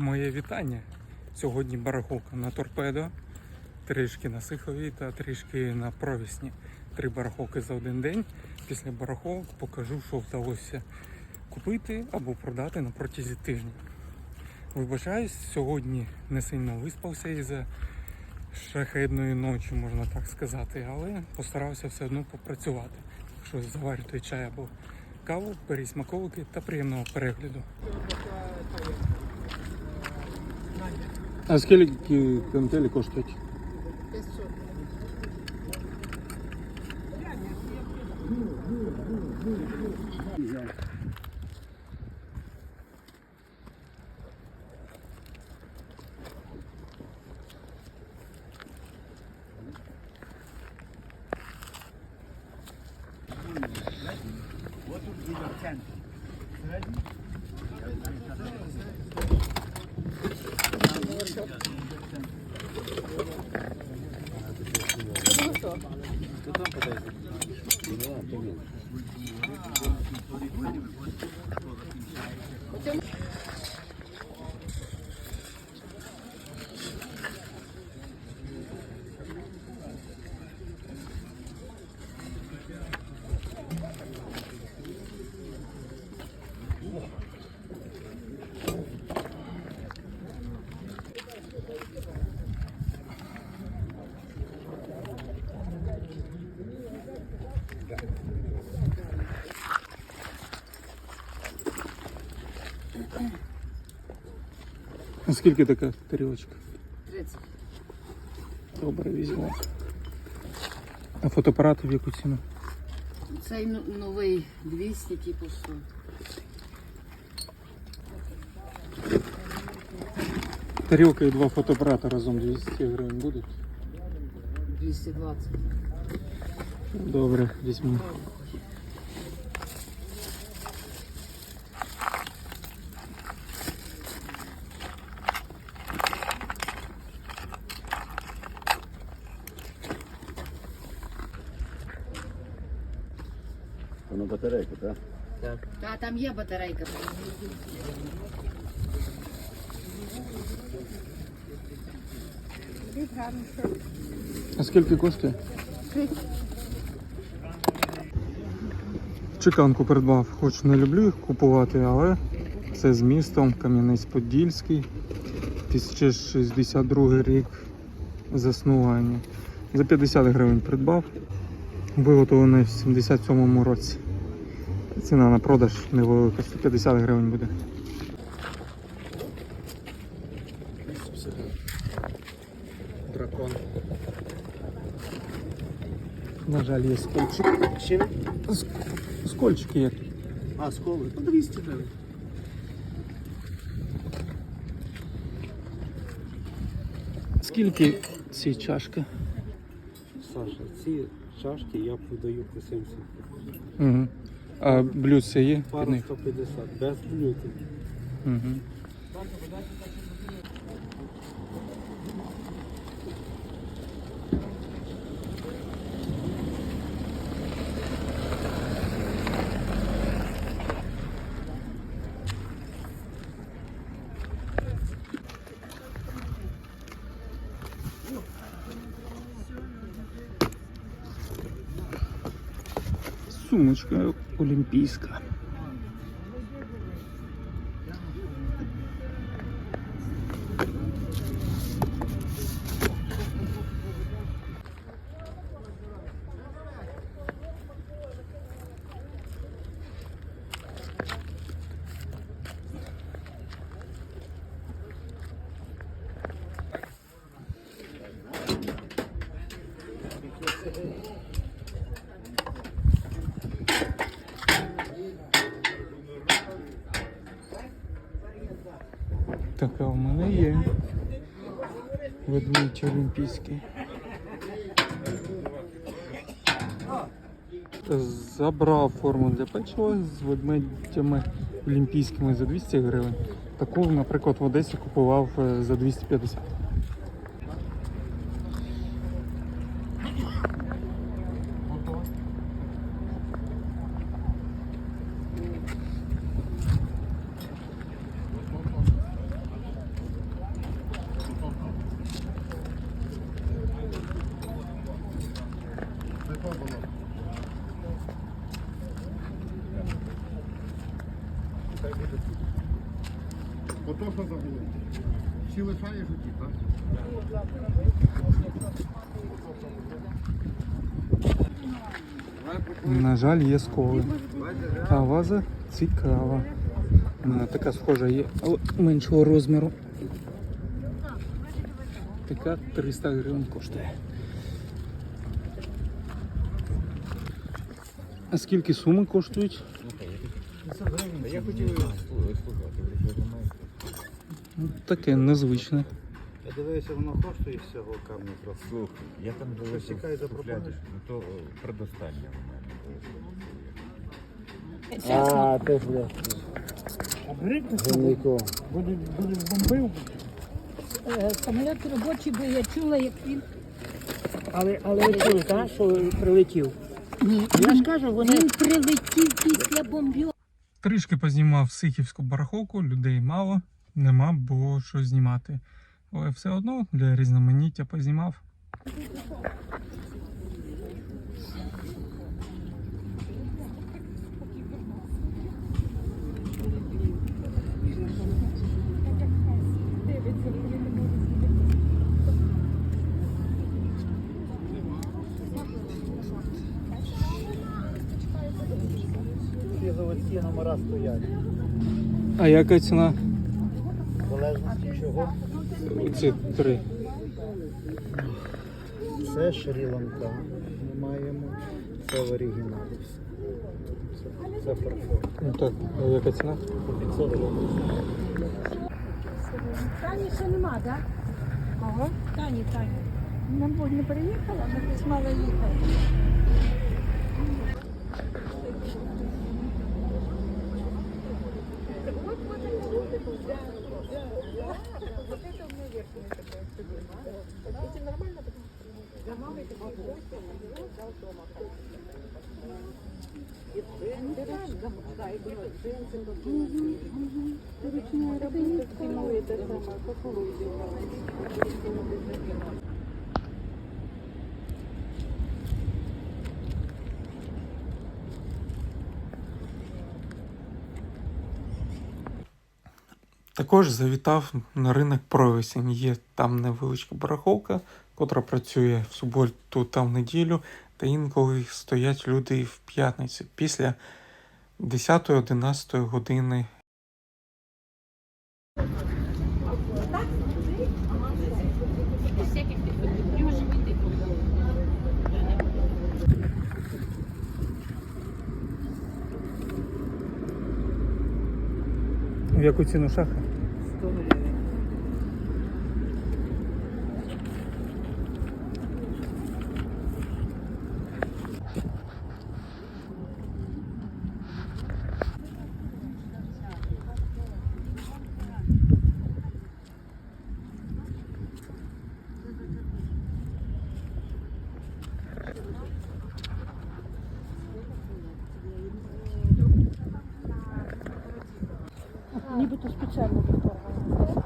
Моє вітання. Сьогодні барахолка на торпедо, трішки на сихові та трішки на провісні. Три барахолки за один день. Після барахолок покажу, що вдалося купити або продати на протязі тижня. Вибачаюсь, сьогодні не сильно виспався із-за шахедної ночі, можна так сказати, але постарався все одно попрацювати. Що заварюйте чай або каву, беріть та приємного перегляду. А скільки кантелі коштують? 500. А скільки така тарілочка? 30. Добре, візьму. А фотоапарат в яку ціну? Цей ну- новий 200, типу 100. Тарілка і два фотоапарати разом 200 гривень будуть. 220. Добре, візьму. То на батарейку, так? Та там є батарейка. А скільки коштує? Чеканку придбав, хоч не люблю їх купувати, але це з містом Кам'янець-Подільський, 1062 рік заснування. За 50 гривень придбав, виготовлений в 77-му році. Ціна на продаж невелика, 150 гривень буде. Дракон. На жаль, є скольчик. Чим? Ск- Скольчики є. А, сколи. По 200 гривень. Скільки ці чашки? Саша, ці чашки я продаю по 70. Угу. А блюдця є? Пару Пара них? 150, без блюти. Угу. Сумочка олімпійська. Така в мене є. Ведмідь олімпійський. Забрав форму для печива з ведмедями олімпійськими за 200 гривень. Таку, наприклад, в Одесі купував е, за 250. Що загуло. Всі лишає житті, так? На жаль, є сколи. А ваза цікава. Вона така схожа є, але меншого розміру. Така 300 гривень коштує. А скільки суми коштують? Я хотів слухати, Ну, таке незвичне. Я дивився, воно коштує всього камня трохи. Слухай, я там дивився шухляді, запропонуєш. ну то е, предостання у мене. А, теж бля. Гнико. Е, Самоліт робочий, бо я чула, як він. Але, але ви чули, так, що прилетів? Ні, Я ж кажу, вони він прилетів після бомбьо. Трішки познімав Сихівську барахолку, людей мало, нема було що знімати. Але все одно для різноманіття познімав. Всі заводські номера стоять. А яка ціна? В залежності чого. Ці три. Це Шрі-Ланка. Ми маємо. Це в оригіналі. Це, це фарфор. Ну так, а яка ціна? 500 гривень. Тані ще нема, так? Кого? Тані, Тані. Мабуть, не приїхала, ми десь мала їхати. Також завітав на ринок Провесень. Є там невеличка барахолка, котра працює в суботу та в неділю, та інколи стоять люди в п'ятницю після 10-11 години. В яку ціну шаха? 100 гривень. Нібито спеціально відторгували.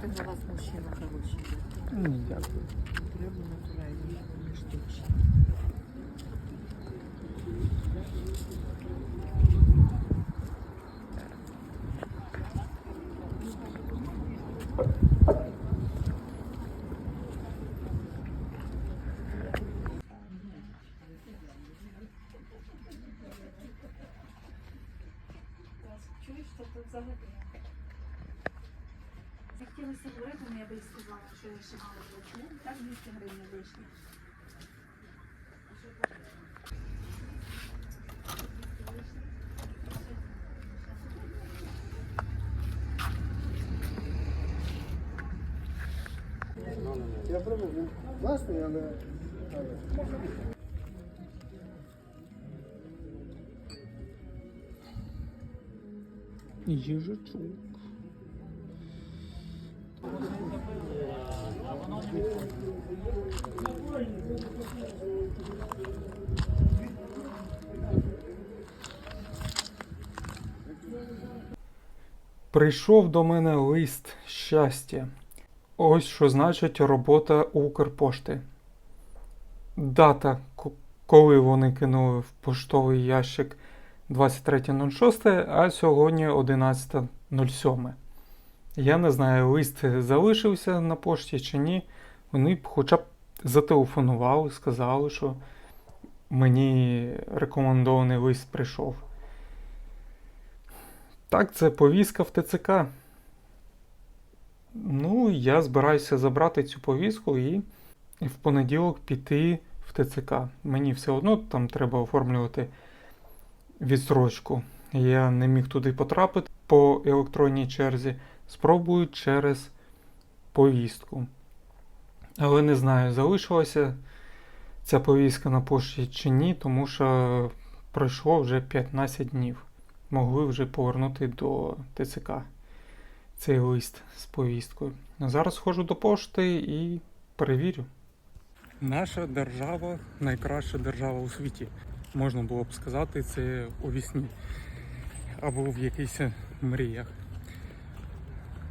Це за вас мужчина хороший. Ні, дякую. Треба натуральні штучки. І що я ще мало плачу. Так 200 гривень вийшло. Я пробував. Власне, але. Їжачок. Прийшов до мене лист щастя. Ось що значить робота Укрпошти. Дата, коли вони кинули в поштовий ящик 23.06, а сьогодні 11.07. Я не знаю, лист залишився на пошті чи ні. Вони б хоча б зателефонували, сказали, що мені рекомендований лист прийшов. Так, це повістка в ТЦК. Ну, я збираюся забрати цю повістку і в понеділок піти в ТЦК. Мені все одно там треба оформлювати відстрочку. Я не міг туди потрапити по електронній черзі. Спробую через повістку. Але не знаю, залишилася ця повістка на пошті чи ні, тому що пройшло вже 15 днів. Могли вже повернути до ТЦК цей лист з повісткою. Зараз схожу до пошти і перевірю. Наша держава найкраща держава у світі. Можна було б сказати це у вісні або в якихось мріях.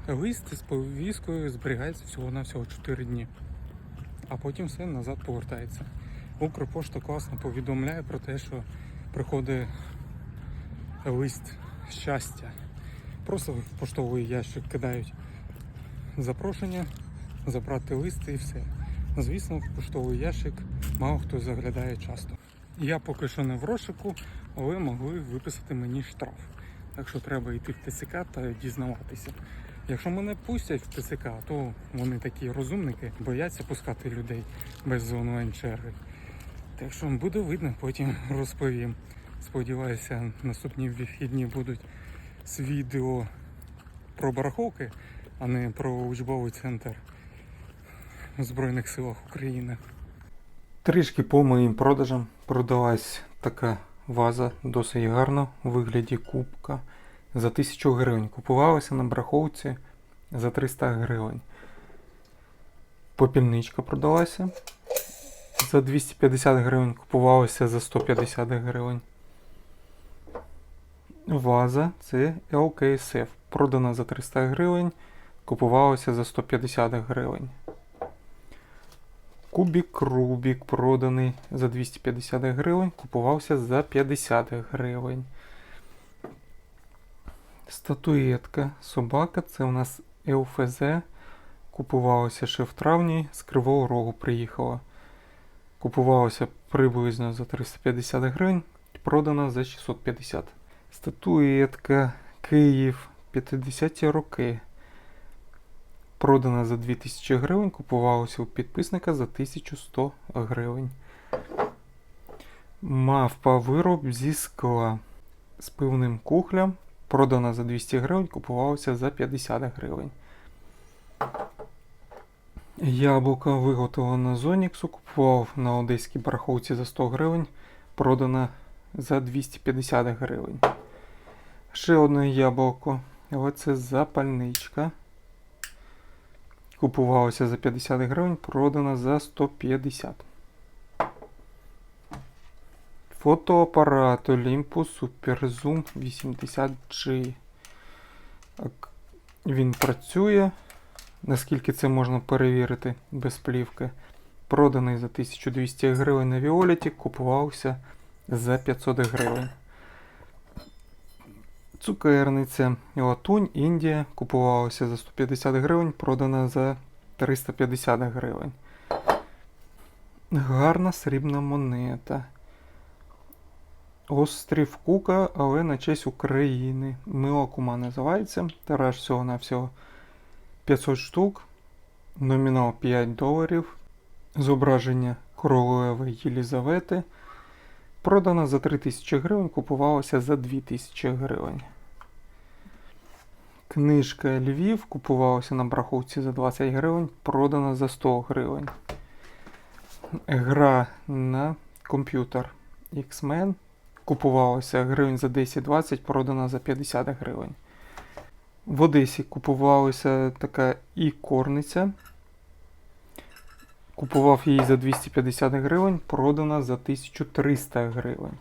Лист з повісткою зберігається всього-навсього 4 дні, а потім все назад повертається. Укрпошта класно повідомляє про те, що приходить лист щастя. Просто в поштовий ящик кидають запрошення, забрати лист і все. Звісно, в поштовий ящик мало хто заглядає часто. Я поки що не в розшуку, але могли виписати мені штраф. Так що треба йти в ТЦК та дізнаватися. Якщо мене пустять в ТЦК, то вони такі розумники, бояться пускати людей без онлайн черги. Так що буде видно, потім розповім. Сподіваюся, наступні вихідні будуть з відео про барахолки, а не про учбовий центр в Збройних силах України. Трішки по моїм продажам продалась така ваза досить гарна у вигляді кубка за 1000 гривень. Купувалася на барахолці за 300 гривень. Попільничка продалася за 250 гривень, купувалася за 150 гривень. Ваза це LKSF. Продана за 300 гривень, купувалася за 150 гривень. Кубік Рубік проданий за 250 гривень, купувався за 50 гривень. Статуетка собака це у нас ЛФЗ. Купувалася ще в травні, з Кривого Рогу приїхала. Купувалася приблизно за 350 гривень, продана за 650. Статуетка Київ 50-ті роки. Продана за 2000 гривень, купувалася у підписника за 1100 гривень. Мавпа вироб зі скла з пивним кухлем. Продана за 200 гривень, купувалася за 50 гривень. Яблука виготовлена з Оніксу, купував на одеській барахолці за 100 гривень, продана за 250 гривень. Ще одне яблуко, але це запальничка. Купувалося за 50 гривень, продана за 150. Фотоапарат Olympus Super Zoom 80G. Він працює. Наскільки це можна перевірити без плівки. Проданий за 1200 гривень на Віоліті, купувався за 500 гривень. Цукерниця Латунь Індія купувалася за 150 гривень, продана за 350 гривень. Гарна срібна монета. Острів Кука, але на честь України. Мила кума називається. Тираж всього-навсього 500 штук. Номінал 5 доларів. Зображення королеви Єлізавети. Продана за 3000 гривень, купувалася за 2000 гривень. Книжка Львів купувалася на браховці за 20 гривень, продана за 100 гривень. Гра на комп'ютер X-Men купувалася гривень за 10-20, продана за 50 гривень. В Одесі купувалася така ікорниця. Купував її за 250 гривень, продана за 1300 гривень.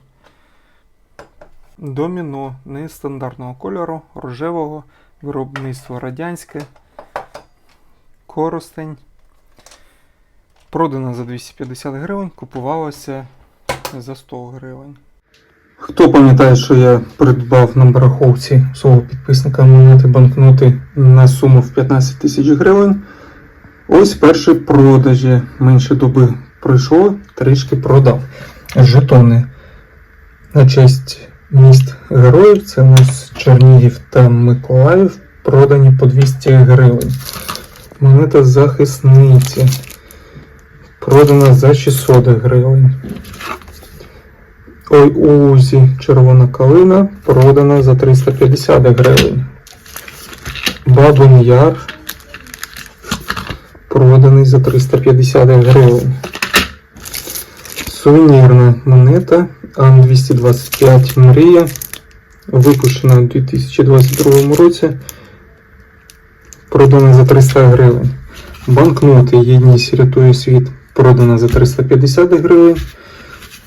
Доміно нестандартного кольору, рожевого виробництво радянське, коростень. Продана за 250 гривень, купувалася за 100 гривень. Хто пам'ятає, що я придбав на бараховці свого підписника монети банкноти на суму в 15 тисяч гривень. Ось перші продажі. Менше доби пройшло, трішки продав. Жетони на честь міст героїв. Це у нас Чернігів та Миколаїв. Продані по 200 гривень. Монета захисниці. Продана за 600 гривень. Ой, Узі червона калина продана за 350 гривень. Бабин Яр проданий за 350 гривень. Сувенірна монета Ан-225 Мрія, випущена у 2022 році, продана за 300 гривень. Банкноти Єдність рятує світ продана за 350 гривень.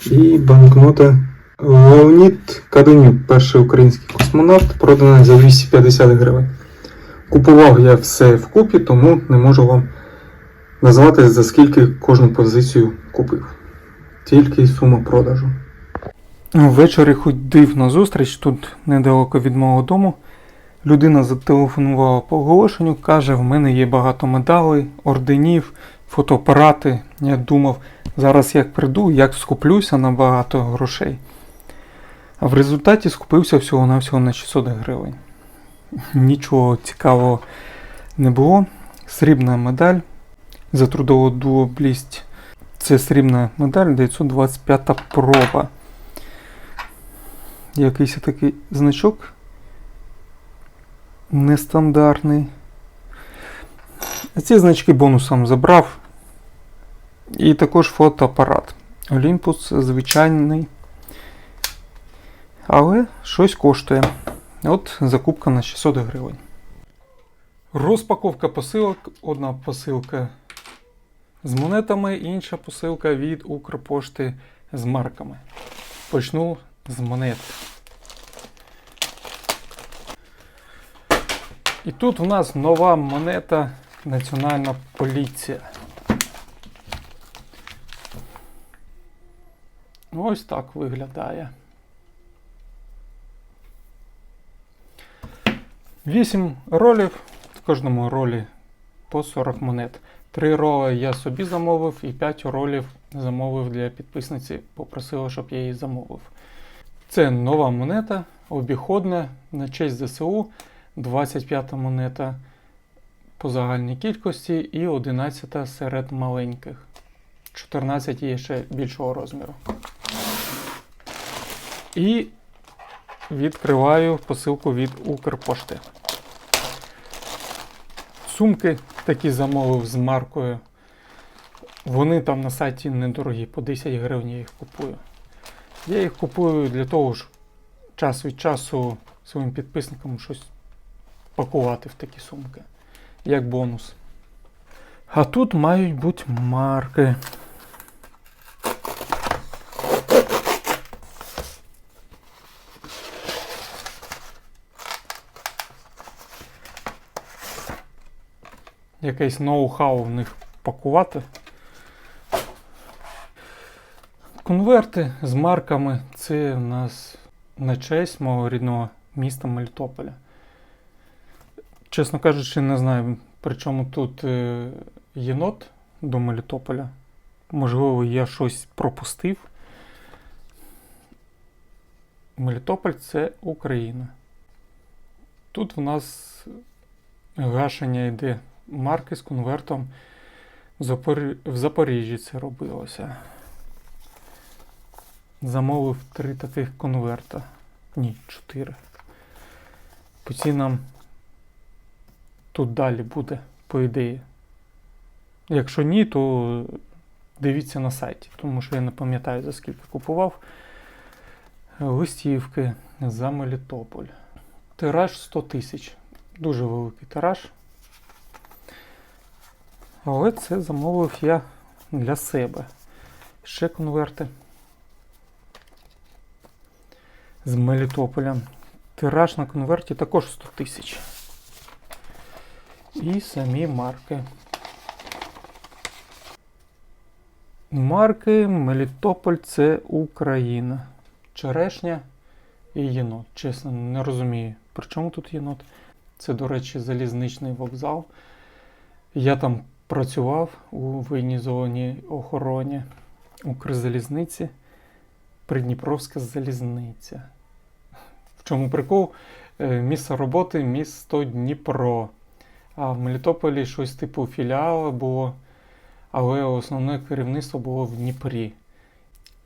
І банкнота Леонід Каденюк, перший український космонавт, продана за 250 гривень. Купував я все вкупі, тому не можу вам назвати за скільки кожну позицію купив. Тільки сума продажу. Ввечері ходив на зустріч тут недалеко від мого дому. Людина зателефонувала по оголошенню, каже, в мене є багато медалей, орденів, фотоапарати. Я думав, зараз як прийду, як скуплюся на багато грошей. А в результаті скупився всього-навсього на 600 гривень. Нічого цікавого не було. Срібна медаль за трудову доблість. Це срібна медаль 925 проба. Якийсь такий значок нестандартний. Ці значки бонусом забрав. І також фотоапарат. Олімпус звичайний. Але щось коштує. От закупка на 600 гривень. Розпаковка посилок. Одна посилка з монетами, інша посилка від Укрпошти з марками. Почну з монет. І тут у нас нова монета Національна поліція. Ось так виглядає. 8 ролів. В кожному ролі по 40 монет. 3 роли я собі замовив і 5 ролів замовив для підписниці. Попросила, щоб я її замовив. Це нова монета, обіходна на честь ЗСУ. 25 монета по загальній кількості і 11 серед маленьких. 14 є ще більшого розміру. І відкриваю посилку від Укрпошти. Сумки такі замовив з маркою. Вони там на сайті недорогі, по 10 гривень я їх купую. Я їх купую для того, щоб час від часу своїм підписникам щось пакувати в такі сумки, як бонус. А тут мають бути марки. Якесь ноу-хау в них пакувати. Конверти з марками це в нас на честь мого рідного міста Мелітополя. Чесно кажучи, не знаю, при чому тут е, єнот до Мелітополя. Можливо, я щось пропустив. Мелітополь це Україна. Тут в нас гашення йде марки з конвертом. В Запоріжжі це робилося. Замовив три таких конверта. Ні, чотири. По цінам тут далі буде, по ідеї. Якщо ні, то дивіться на сайті, тому що я не пам'ятаю за скільки купував. Листівки за Мелітополь. Тираж 100 тисяч. Дуже великий тираж. Але це замовив я для себе. Ще конверти. З Мелітополя. Тираж на конверті також 100 тисяч. І самі марки. Марки Мелітополь це Україна. Черешня і єнот. Чесно, не розумію, при чому тут єнот. Це, до речі, залізничний вокзал. Я там працював у воєнізованій охороні Укрзалізниці. Придніпровська залізниця. Чому прикол? Е, Місце роботи місто Дніпро. А в Мелітополі щось типу філіалу було, але основне керівництво було в Дніпрі.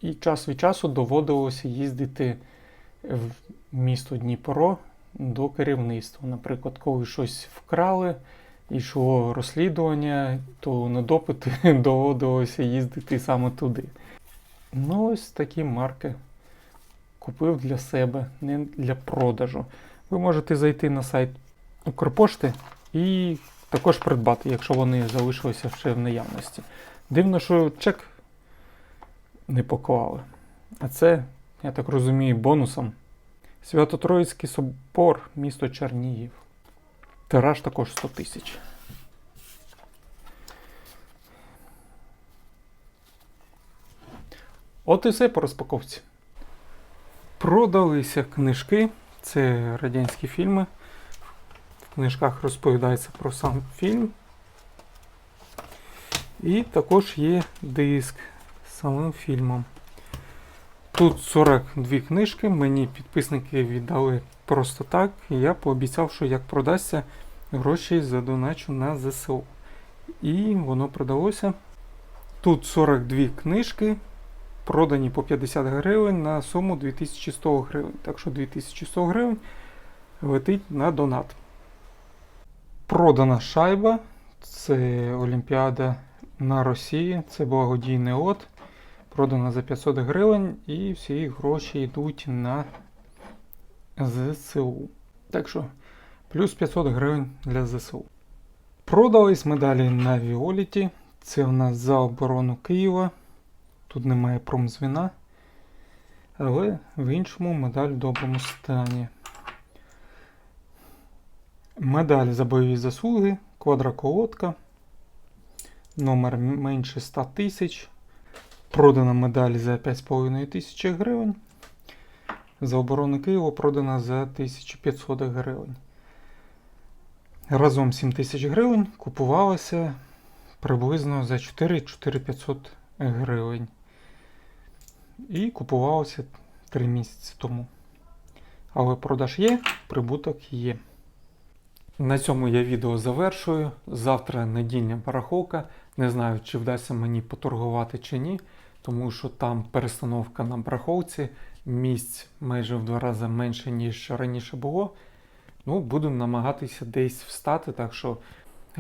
І час від часу доводилося їздити в місто Дніпро до керівництва. Наприклад, коли щось вкрали, йшло розслідування, то на допити доводилося їздити саме туди. Ну, ось такі марки купив для себе, не для продажу. Ви можете зайти на сайт Укрпошти і також придбати, якщо вони залишилися ще в наявності. Дивно, що чек не поклали. А це, я так розумію, бонусом. Свято-Троїцький собор, місто Чернігів. Тираж також 100 тисяч. От і все по розпаковці. Продалися книжки. Це радянські фільми. В книжках розповідається про сам фільм. І також є диск з самим фільмом. Тут 42 книжки. Мені підписники віддали просто так. І я пообіцяв, що як продасться, гроші задоначу на ЗСУ. І воно продалося. Тут 42 книжки, продані по 50 гривень на суму 2100 гривень. Так що 2100 гривень летить на донат. Продана шайба. Це Олімпіада на Росії. Це благодійний лот. Продана за 500 гривень і всі гроші йдуть на ЗСУ. Так що плюс 500 гривень для ЗСУ. Продались медалі на Віоліті. Це у нас за оборону Києва. Тут немає промзвіна. Але в іншому медаль в доброму стані. Медаль за бойові заслуги, квадроколодка. Номер менше 100 тисяч. Продана медаль за 5,5 тисячі гривень. За оборону Києва продана за 1500 гривень. Разом 7 тисяч гривень купувалося приблизно за 4-4500 гривень. І купувалося 3 місяці тому. Але продаж є, прибуток є. На цьому я відео завершую. Завтра недільня барахолка. Не знаю, чи вдасться мені поторгувати чи ні, тому що там перестановка на барахолці. Місць майже в два рази менше, ніж раніше було. Ну, буду намагатися десь встати, так що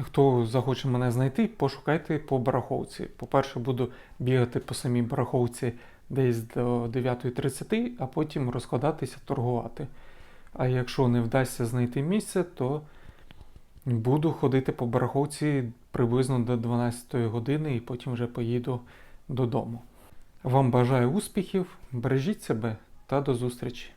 хто захоче мене знайти, пошукайте по барахолці. По-перше, буду бігати по самій барахолці десь до 9.30, а потім розкладатися, торгувати. А якщо не вдасться знайти місце, то буду ходити по бараховці приблизно до 12 години і потім вже поїду додому. Вам бажаю успіхів, бережіть себе та до зустрічі!